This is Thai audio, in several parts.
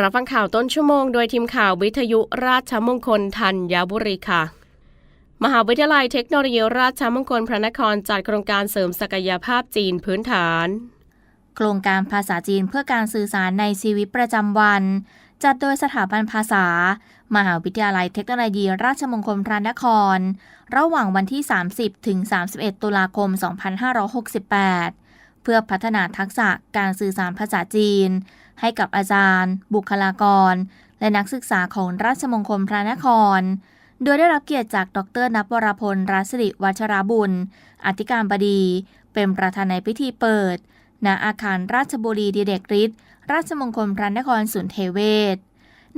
รับฟังข่าวต้นชั่วโมงโดยทีมข่าววิทยุราชมงคลธัญบุรีค่ะ มหาวิทยาลัยเทคโนโลยีราชมงคลพระนครจัดโครงการเสริมศักยภาพจีนพื้นฐาน โครงการภาษาจีนเพื่อการสื่อสารในชีวิตประจำวัน จัดโดยสถาบันภาษา มหาวิทยาลัยเทคโนโลยีราชมงคลพระนคร ระหว่างวันที่ 30 ถึง 31 ตุลาคม 2568 เพื่อพัฒนาทักษะการสื่อสารภาษาจีน ให้กับอาจารย์ บุคลากร และนักศึกษาของราชมงคลพระนคร โดยได้รับเกียรติจากดรนับวรพลรัศริวัชราบุญ อธิการบดี เป็นประธานในพิธีเปิด ณ อาคารราชบุรีดีเด็กฤทธิ์ราชมงคลพระนครสุนเทเวศ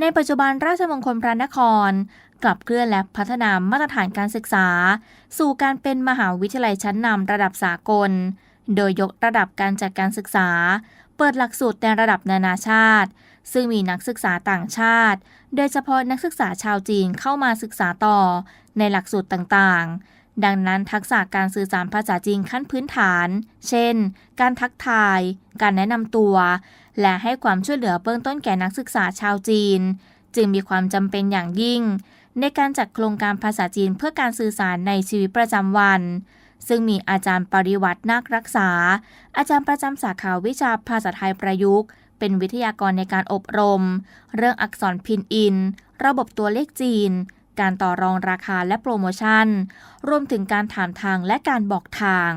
ในปัจจุบันราชมงคลพระนคร กลับเคลื่อนและพัฒนามาตรฐานการศึกษา สู่การเป็นมหาวิทยาลัยชั้นนำระดับสากล โดยยกระดับการจัดการศึกษา เปิดหลักสูตรในระดับนานาชาติ ซึ่งมีนักศึกษาต่างชาติ โดยเฉพาะนักศึกษาชาวจีนเข้ามาศึกษาต่อในหลักสูตรต่างๆ ดังนั้นทักษะการสื่อสารภาษาจีนขั้นพื้นฐาน เช่น การทักทาย การแนะนำตัว และให้ความช่วยเหลือเบื้องต้นแก่นักศึกษาชาวจีน จึงมีความจำเป็นอย่างยิ่ง ในการจัดโครงการภาษาจีนเพื่อการสื่อสารในชีวิตประจำวัน ซึ่งมีอาจารย์ปริวัตินาครักษา อาจารย์ประจำสาขาวิชาภาษาไทยประยุกต์ เป็นวิทยากรในการอบรม เรื่องอักษรพินอิน ระบบตัวเลขจีน การต่อรองราคาและโปรโมชั่น รวมถึงการถามทางและการบอกทาง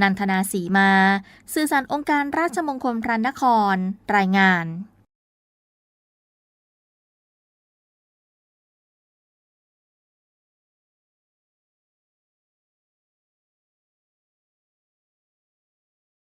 นันทนาสีมา สื่อสารองค์การราชมงคลพระนคร รายงาน